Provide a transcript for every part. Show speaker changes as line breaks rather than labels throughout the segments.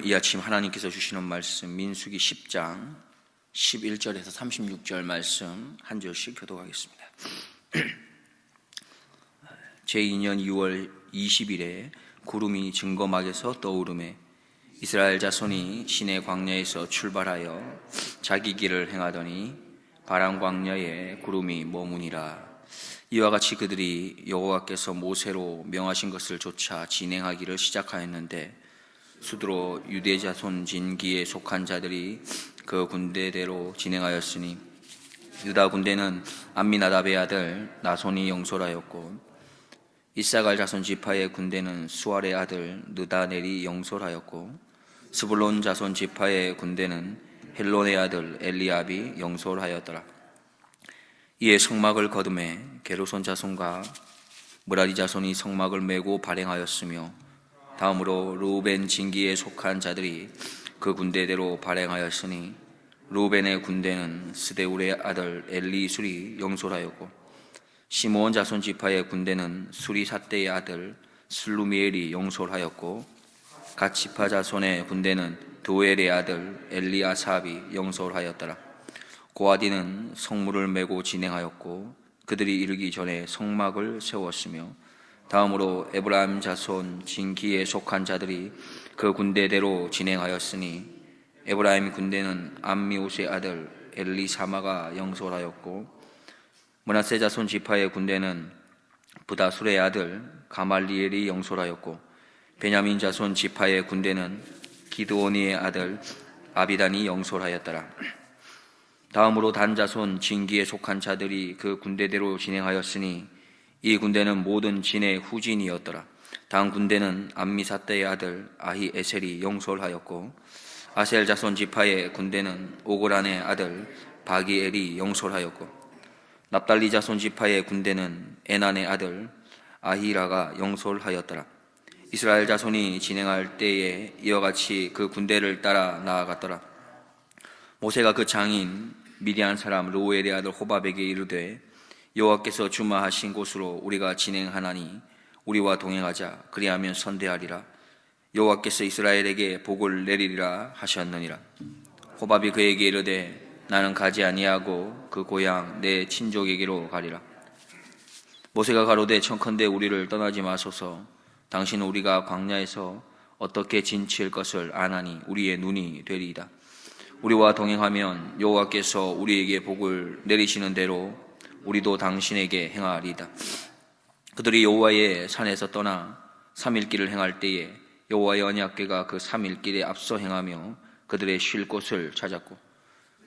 오늘 이 아침 하나님께서 주시는 말씀 민수기 10장 11절에서 36절 말씀 한 절씩 교독하겠습니다. 제2년 2월 20일에 구름이 증거막에서 떠오르매 이스라엘 자손이 시내 광야에서 출발하여 자기 길을 행하더니 바람 광야에 구름이 머무니라 이와 같이 그들이 여호와께서 모세로 명하신 것을 조차 진행하기를 시작하였는데 수두로 유대 자손 진기에 속한 자들이 그 군대대로 진행하였으니 유다 군대는 암미나답의 아들 나손이 영솔하였고 이사갈 자손 지파의 군대는 수알의 아들 느다넬이 영솔하였고 스불론 자손 지파의 군대는 헬론의 아들 엘리압이 영솔하였더라. 이에 성막을 거둠에 게로손 자손과 무라리 자손이 성막을 메고 발행하였으며 다음으로 루벤 진기에 속한 자들이 그 군대대로 발행하였으니 루벤의 군대는 스데울의 아들 엘리술이 영솔하였고 시므온 자손 지파의 군대는 수리 사대의 아들 슬루미엘이 영솔하였고 갓 지파 자손의 군대는 도엘의 아들 엘리아삽이 영솔하였더라. 고아디는 성물을 메고 진행하였고 그들이 이르기 전에 성막을 세웠으며 다음으로 에브라임 자손 진기에 속한 자들이 그 군대대로 진행하였으니 에브라임 군대는 암미옷의 아들 엘리사마가 영솔하였고 문하세 자손 지파의 군대는 부다술의 아들 가말리엘이 영솔하였고 베냐민 자손 지파의 군대는 기드오니의 아들 아비단이 영솔하였더라. 다음으로 단 자손 진기에 속한 자들이 그 군대대로 진행하였으니 이 군대는 모든 진의 후진이었더라. 당 군대는 암미사떼의 아들 아히 에셀이 영솔하였고 아셀 자손 지파의 군대는 오고란의 아들 바기엘이 영솔하였고 납달리 자손 지파의 군대는 에난의 아들 아히라가 영솔하였더라. 이스라엘 자손이 진행할 때에 이와 같이 그 군대를 따라 나아갔더라. 모세가 그 장인 미디안 사람 로엘의 아들 호밥에게 이르되 여호와께서 주마하신 곳으로 우리가 진행하나니 우리와 동행하자 그리하면 선대하리라. 여호와께서 이스라엘에게 복을 내리리라 하셨느니라. 호밥이 그에게 이르되 나는 가지 아니하고 그 고향 내 친족에게로 가리라. 모세가 가로되 청컨대 우리를 떠나지 마소서. 당신 우리가 광야에서 어떻게 진칠 것을 아나니 우리의 눈이 되리이다. 우리와 동행하면 여호와께서 우리에게 복을 내리시는 대로 우리도 당신에게 행하리이다. 그들이 여호와의 산에서 떠나 삼일길을 행할 때에 여호와의 언약궤가 그 삼일길에 앞서 행하며 그들의 쉴 곳을 찾았고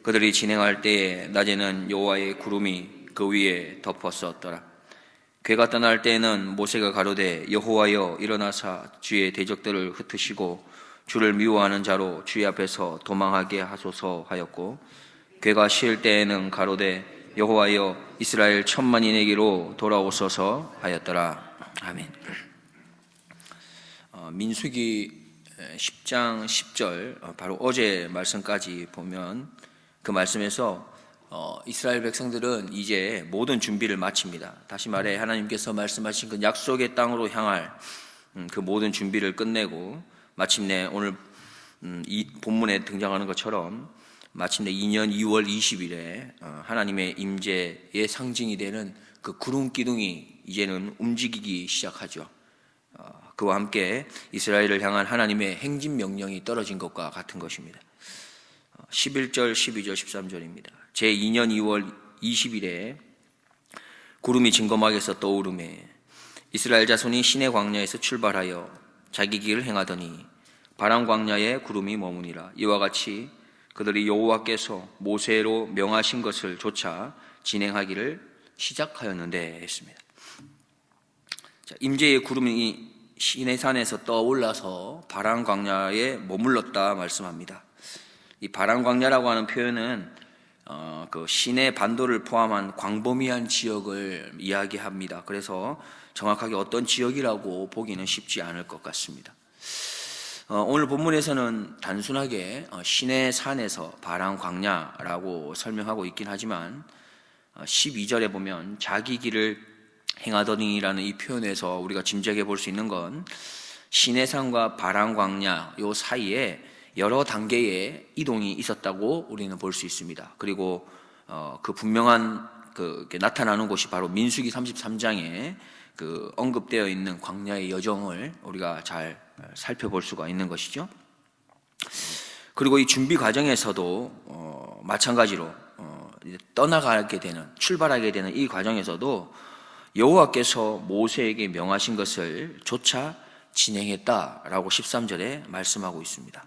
그들이 진행할 때에 낮에는 여호와의 구름이 그 위에 덮었었더라. 괴가 떠날 때에는 모세가 가로되 여호와여 일어나사 주의 대적들을 흩으시고 주를 미워하는 자로 주의 앞에서 도망하게 하소서 하였고 괴가 쉴 때에는 가로되 여호와여 이스라엘 천만인에게로 돌아오소서 하였더라 아멘. 어, 민수기 10장 10절 어, 바로 어제 말씀까지 보면 그 말씀에서 어, 이스라엘 백성들은 이제 모든 준비를 마칩니다. 다시 말해 하나님께서 말씀하신 그 약속의 땅으로 향할 음, 그 모든 준비를 끝내고 마침내 오늘 음, 이 본문에 등장하는 것처럼 마침내 2년 2월 20일에 어, 하나님의 임재의 상징이 되는 그 구름 기둥이 이제는 움직이기 시작하죠. 어, 그와 함께 이스라엘을 향한 하나님의 행진 명령이 떨어진 것과 같은 것입니다. 11절, 12절, 13절입니다. 제 2년 2월 20일에 구름이 증거막에서 떠오르매 이스라엘 자손이 시내 광야에서 출발하여 자기 길을 행하더니 바람 광야에 구름이 머무니라 이와 같이 그들이 여호와께서 모세로 명하신 것을 조차 진행하기를 시작하였는데 했습니다. 자, 임재의 구름이 시내산에서 떠올라서 바람 광야에 머물렀다 말씀합니다. 이 바람 광야라고 하는 표현은 어, 그 시내 반도를 포함한 광범위한 지역을 이야기합니다. 그래서 정확하게 어떤 지역이라고 보기는 쉽지 않을 것 같습니다. 어, 오늘 본문에서는 단순하게 어, 시내 산에서 바람 광야라고 설명하고 있긴 하지만 어, 12절에 보면 자기 길을 행하더니라는 이 표현에서 우리가 짐작해 볼 수 있는 건 시내산과 바람 광야 요 사이에 여러 단계의 이동이 있었다고 우리는 볼 수 있습니다. 그리고 어, 그 분명한 그 나타나는 곳이 바로 민수기 33장에 그 언급되어 있는 광야의 여정을 우리가 잘 살펴볼 수가 있는 것이죠. 그리고 이 준비 과정에서도 어, 마찬가지로 어, 떠나가게 되는 출발하게 되는 이 과정에서도 여호와께서 모세에게 명하신 것을 조차 진행했다라고 13절에 말씀하고 있습니다.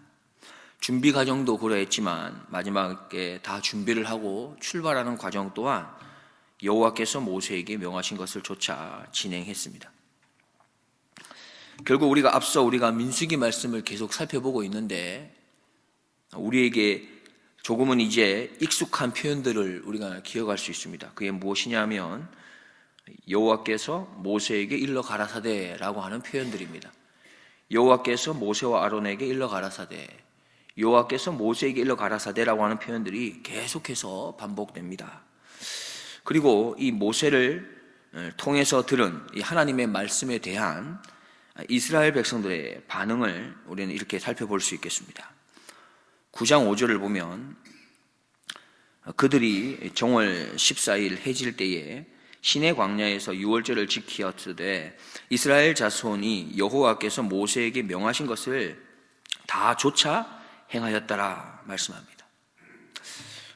준비 과정도 그러했지만 마지막에 다 준비를 하고 출발하는 과정 또한 여호와께서 모세에게 명하신 것을 조차 진행했습니다. 결국 우리가 앞서 우리가 민수기 말씀을 계속 살펴보고 있는데 우리에게 조금은 이제 익숙한 표현들을 우리가 기억할 수 있습니다. 그게 무엇이냐면 여호와께서 모세에게 일러 가라사대라고 하는 표현들입니다. 여호와께서 모세와 아론에게 일러 가라사대, 여호와께서 모세에게 일러 가라사대라고 하는 표현들이 계속해서 반복됩니다. 그리고 이 모세를 통해서 들은 이 하나님의 말씀에 대한 이스라엘 백성들의 반응을 우리는 이렇게 살펴볼 수 있겠습니다. 9장 5절을 보면 그들이 정월 14일 해질 때에 시내 광야에서 유월절을 지키었으되 이스라엘 자손이 여호와께서 모세에게 명하신 것을 다 조차 행하였더라 말씀합니다.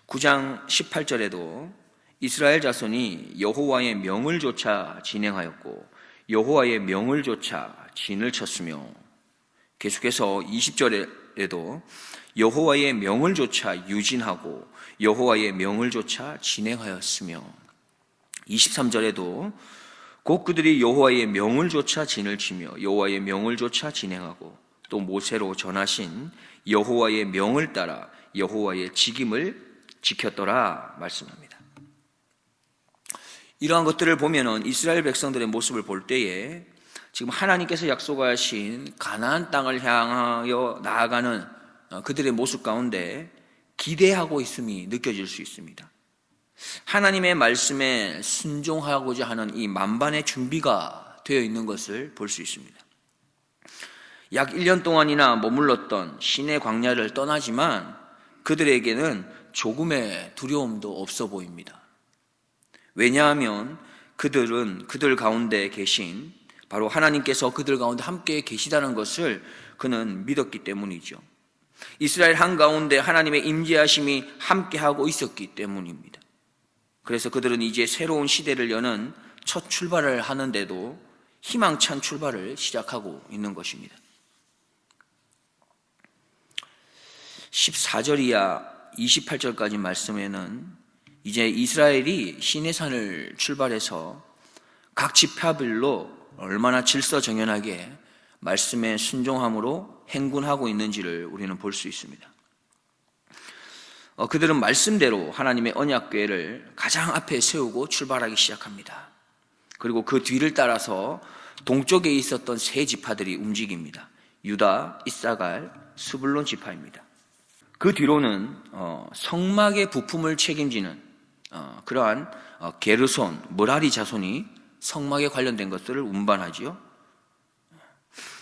9장 18절에도 이스라엘 자손이 여호와의 명을 조차 진행하였고 여호와의 명을 조차 진을 쳤으며 계속해서 20절에도 여호와의 명을 조차 유진하고 여호와의 명을 조차 진행하였으며 23절에도 곧 그들이 여호와의 명을 조차 진을 치며 여호와의 명을 조차 진행하고 또 모세로 전하신 여호와의 명을 따라 여호와의 직임을 지켰더라 말씀합니다. 이러한 것들을 보면은 이스라엘 백성들의 모습을 볼 때에 지금 하나님께서 약속하신 가나안 땅을 향하여 나아가는 어, 그들의 모습 가운데 기대하고 있음이 느껴질 수 있습니다. 하나님의 말씀에 순종하고자 하는 이 만반의 준비가 되어 있는 것을 볼 수 있습니다. 약 1년 동안이나 머물렀던 시내 광야를 떠나지만 그들에게는 조금의 두려움도 없어 보입니다. 왜냐하면 그들은 그들 가운데 계신 바로 하나님께서 그들 가운데 함께 계시다는 것을 그는 믿었기 때문이죠. 이스라엘 한가운데 하나님의 임재하심이 함께하고 있었기 때문입니다. 그래서 그들은 이제 새로운 시대를 여는 첫 출발을 하는데도 희망찬 출발을 시작하고 있는 것입니다. 14절 이하 28절까지 말씀에는 이제 이스라엘이 시내산을 출발해서 각 지파별로 얼마나 질서정연하게 말씀에 순종함으로 행군하고 있는지를 우리는 볼 수 있습니다. 어, 그들은 말씀대로 하나님의 언약궤를 가장 앞에 세우고 출발하기 시작합니다. 그리고 그 뒤를 따라서 동쪽에 있었던 세 지파들이 움직입니다. 유다, 이사갈, 스불론 지파입니다. 그 뒤로는 어, 성막의 부품을 책임지는 어, 그러한 어, 게르손, 머라리 자손이 성막에 관련된 것들을 운반하지요.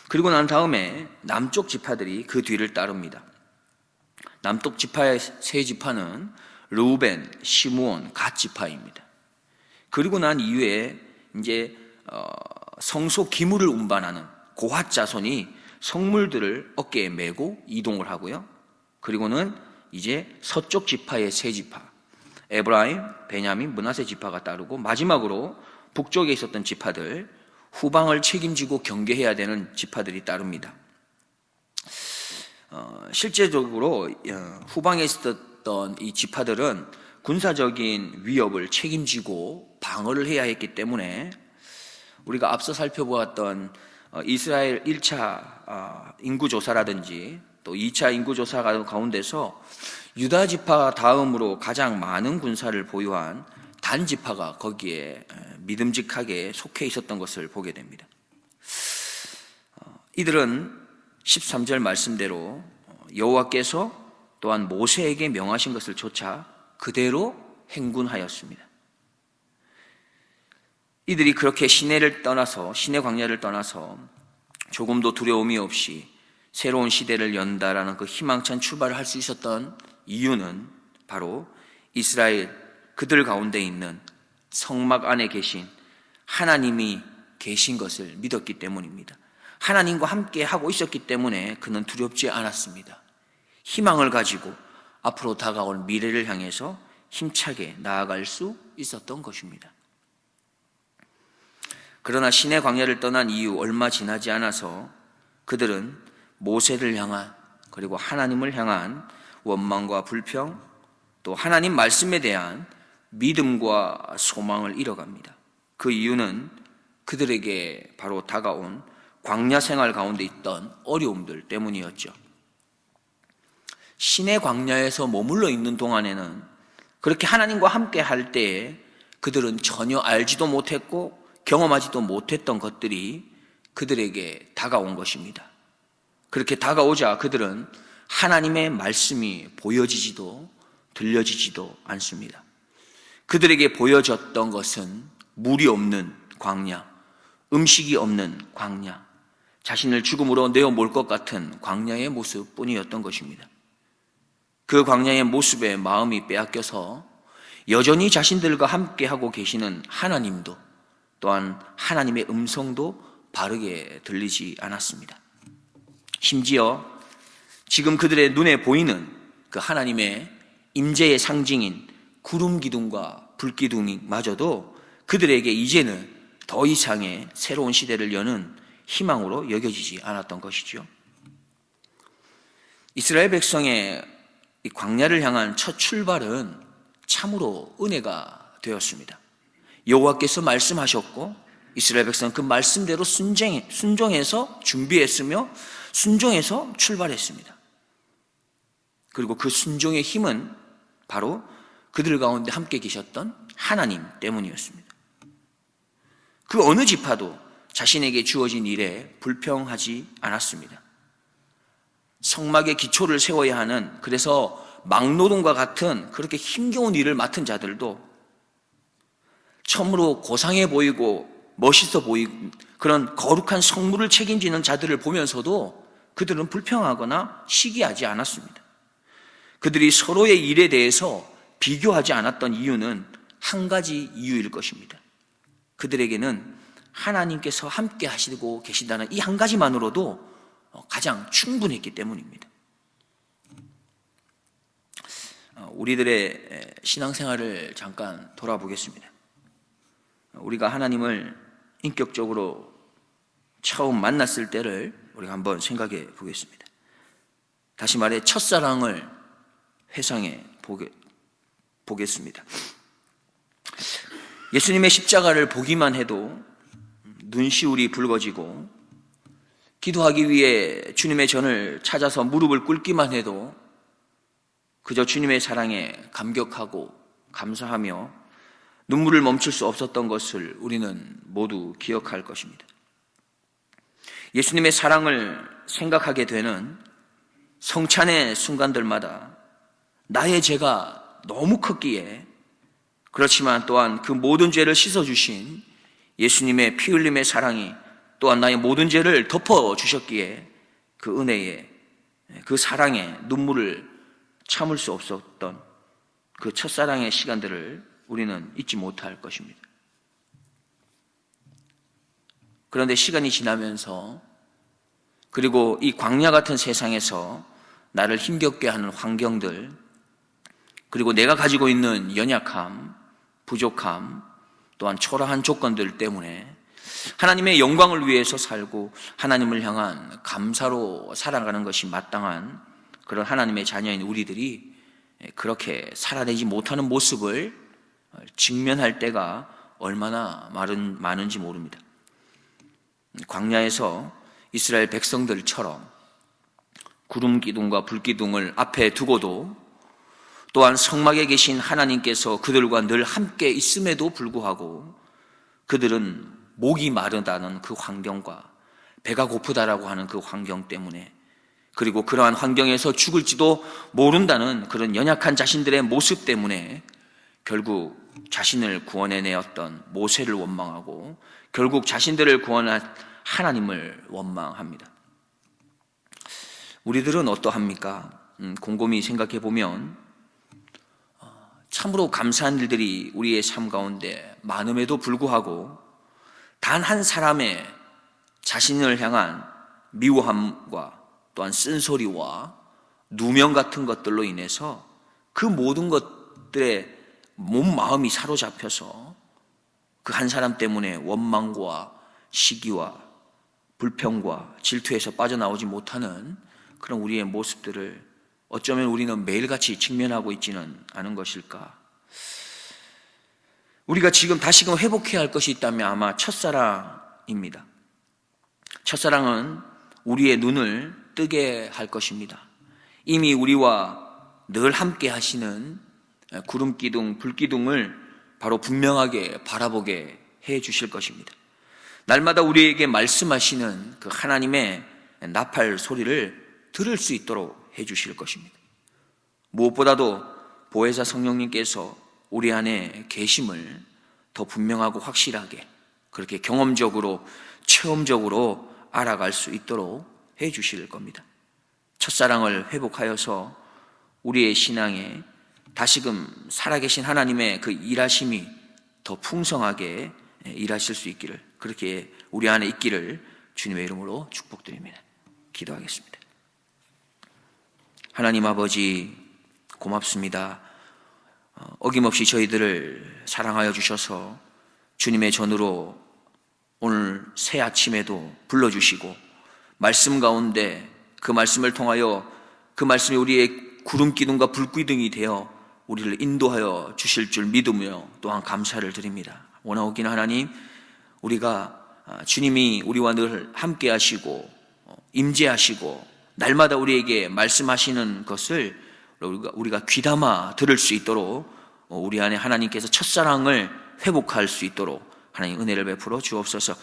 그리고 난 다음에 남쪽 지파들이 그 뒤를 따릅니다. 남쪽 지파의 세 지파는 루벤, 시므온, 갓 지파입니다. 그리고 난 이후에 이제 어, 성소 기물을 운반하는 고핫 자손이 성물들을 어깨에 메고 이동을 하고요. 그리고는 이제 서쪽 지파의 세 지파, 에브라임, 베냐민, 문하세 지파가 따르고 마지막으로 북쪽에 있었던 지파들, 후방을 책임지고 경계해야 되는 지파들이 따릅니다. 어, 실제적으로 어, 후방에 있었던 이 지파들은 군사적인 위협을 책임지고 방어를 해야 했기 때문에 우리가 앞서 살펴보았던 어, 이스라엘 1차 어, 인구조사라든지 또 2차 인구조사 가운데서 유다 지파 다음으로 가장 많은 군사를 보유한 단 지파가 거기에 믿음직하게 속해 있었던 것을 보게 됩니다. 이들은 13절 말씀대로 여호와께서 또한 모세에게 명하신 것을 조차 그대로 행군하였습니다. 이들이 그렇게 시내를 떠나서 시내 광야를 떠나서 조금도 두려움이 없이 새로운 시대를 연다라는 그 희망찬 출발을 할 수 있었던 이유는 바로 이스라엘 그들 가운데 있는 성막 안에 계신 하나님이 계신 것을 믿었기 때문입니다. 하나님과 함께 하고 있었기 때문에 그는 두렵지 않았습니다. 희망을 가지고 앞으로 다가올 미래를 향해서 힘차게 나아갈 수 있었던 것입니다. 그러나 신의 광야를 떠난 이후 얼마 지나지 않아서 그들은 모세를 향한 그리고 하나님을 향한 원망과 불평 또 하나님 말씀에 대한 믿음과 소망을 잃어갑니다. 그 이유는 그들에게 바로 다가온 광야 생활 가운데 있던 어려움들 때문이었죠. 신의 광야에서 머물러 있는 동안에는 그렇게 하나님과 함께 할 때에 그들은 전혀 알지도 못했고 경험하지도 못했던 것들이 그들에게 다가온 것입니다. 그렇게 다가오자 그들은 하나님의 말씀이 보여지지도 들려지지도 않습니다. 그들에게 보여졌던 것은 물이 없는 광야, 음식이 없는 광야, 자신을 죽음으로 내어 몰 것 같은 광야의 모습 뿐이었던 것입니다. 그 광야의 모습에 마음이 빼앗겨서 여전히 자신들과 함께 하고 계시는 하나님도 또한 하나님의 음성도 바르게 들리지 않았습니다. 심지어 지금 그들의 눈에 보이는 그 하나님의 임재의 상징인 구름 기둥과 불 기둥마저도 그들에게 이제는 더 이상의 새로운 시대를 여는 희망으로 여겨지지 않았던 것이죠. 이스라엘 백성의 이 광야를 향한 첫 출발은 참으로 은혜가 되었습니다. 여호와께서 말씀하셨고 이스라엘 백성은 그 말씀대로 순종, 순종해서 준비했으며 순종해서 출발했습니다. 그리고 그 순종의 힘은 바로 그들 가운데 함께 계셨던 하나님 때문이었습니다. 그 어느 지파도 자신에게 주어진 일에 불평하지 않았습니다. 성막의 기초를 세워야 하는 그래서 막노동과 같은 그렇게 힘겨운 일을 맡은 자들도 처음으로 고상해 보이고 멋있어 보이고 그런 거룩한 성물을 책임지는 자들을 보면서도 그들은 불평하거나 시기하지 않았습니다. 그들이 서로의 일에 대해서 비교하지 않았던 이유는 한 가지 이유일 것입니다. 그들에게는 하나님께서 함께 하시고 계신다는 이 한 가지만으로도 가장 충분했기 때문입니다. 어, 우리들의 신앙생활을 잠깐 돌아보겠습니다. 우리가 하나님을 인격적으로 처음 만났을 때를 우리가 한번 생각해 보겠습니다. 다시 말해 첫사랑을 회상해 보게, 보겠습니다. 예수님의 십자가를 보기만 해도 눈시울이 붉어지고 기도하기 위해 주님의 전을 찾아서 무릎을 꿇기만 해도 그저 주님의 사랑에 감격하고 감사하며 눈물을 멈출 수 없었던 것을 우리는 모두 기억할 것입니다. 예수님의 사랑을 생각하게 되는 성찬의 순간들마다 나의 죄가 너무 컸기에 그렇지만 또한 그 모든 죄를 씻어주신 예수님의 피 흘림의 사랑이 또한 나의 모든 죄를 덮어주셨기에 그 은혜에 그 사랑에 눈물을 참을 수 없었던 그 첫사랑의 시간들을 우리는 잊지 못할 것입니다. 그런데 시간이 지나면서 그리고 이 광야 같은 세상에서 나를 힘겹게 하는 환경들 그리고 내가 가지고 있는 연약함, 부족함, 또한 초라한 조건들 때문에 하나님의 영광을 위해서 살고 하나님을 향한 감사로 살아가는 것이 마땅한 그런 하나님의 자녀인 우리들이 그렇게 살아내지 못하는 모습을 직면할 때가 얼마나 많은, 많은지 모릅니다. 광야에서 이스라엘 백성들처럼 구름 기둥과 불 기둥을 앞에 두고도 또한 성막에 계신 하나님께서 그들과 늘 함께 있음에도 불구하고 그들은 목이 마르다는 그 환경과 배가 고프다라고 하는 그 환경 때문에 그리고 그러한 환경에서 죽을지도 모른다는 그런 연약한 자신들의 모습 때문에 결국 자신을 구원해내었던 모세를 원망하고 결국 자신들을 구원할 하나님을 원망합니다. 우리들은 어떠합니까? 음, 곰곰이 생각해 보면 어, 참으로 감사한 일들이 우리의 삶 가운데 많음에도 불구하고 단 한 사람의 자신을 향한 미워함과 또한 쓴소리와 누명 같은 것들로 인해서 그 모든 것들의 몸 마음이 사로잡혀서 그 한 사람 때문에 원망과 시기와 불평과 질투에서 빠져나오지 못하는 그런 우리의 모습들을 어쩌면 우리는 매일같이 직면하고 있지는 않은 것일까? 우리가 지금 다시금 회복해야 할 것이 있다면 아마 첫사랑입니다. 첫사랑은 우리의 눈을 뜨게 할 것입니다. 이미 우리와 늘 함께 하시는 구름 기둥, 불 기둥을 바로 분명하게 바라보게 해 주실 것입니다. 날마다 우리에게 말씀하시는 그 하나님의 나팔 소리를 들을 수 있도록 해 주실 것입니다. 무엇보다도 보혜사 성령님께서 우리 안에 계심을 더 분명하고 확실하게 그렇게 경험적으로 체험적으로 알아갈 수 있도록 해 주실 겁니다. 첫사랑을 회복하여서 우리의 신앙에 다시금 살아계신 하나님의 그 일하심이 더 풍성하게 일하실 수 있기를 그렇게 우리 안에 있기를 주님의 이름으로 축복드립니다. 기도하겠습니다. 하나님 아버지 고맙습니다. 어, 어김없이 저희들을 사랑하여 주셔서 주님의 전으로 오늘 새 아침에도 불러주시고 말씀 가운데 그 말씀을 통하여 그 말씀이 우리의 구름 기둥과 불 기둥이 되어 우리를 인도하여 주실 줄 믿으며 또한 감사를 드립니다. 원하오긴 하나님, 우리가 아, 주님이 우리와 늘 함께 하시고 어, 임재하시고 날마다 우리에게 말씀하시는 것을 우리가, 귀담아 들을 수 있도록 어, 우리 안에 하나님께서 첫사랑을 회복할 수 있도록 하나님 은혜를 베풀어 주옵소서.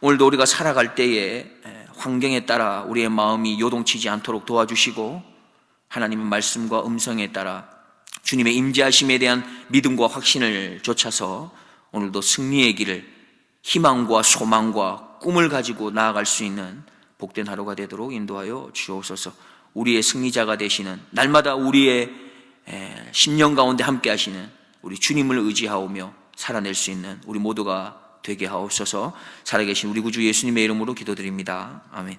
오늘도 우리가 살아갈 때에 환경에 따라 우리의 마음이 요동치지 않도록 도와주시고 하나님의 말씀과 음성에 따라 주님의 임재하심에 대한 믿음과 확신을 좇아서 오늘도 승리의 길을 희망과 소망과 꿈을 가지고 나아갈 수 있는 복된 하루가 되도록 인도하여 주옵소서. 우리의 승리자가 되시는 날마다 우리의 심령 가운데 함께 하시는 우리 주님을 의지하오며 살아낼 수 있는 우리 모두가 되게 하옵소서. 살아계신 우리 구주 예수님의 이름으로 기도드립니다. 아멘.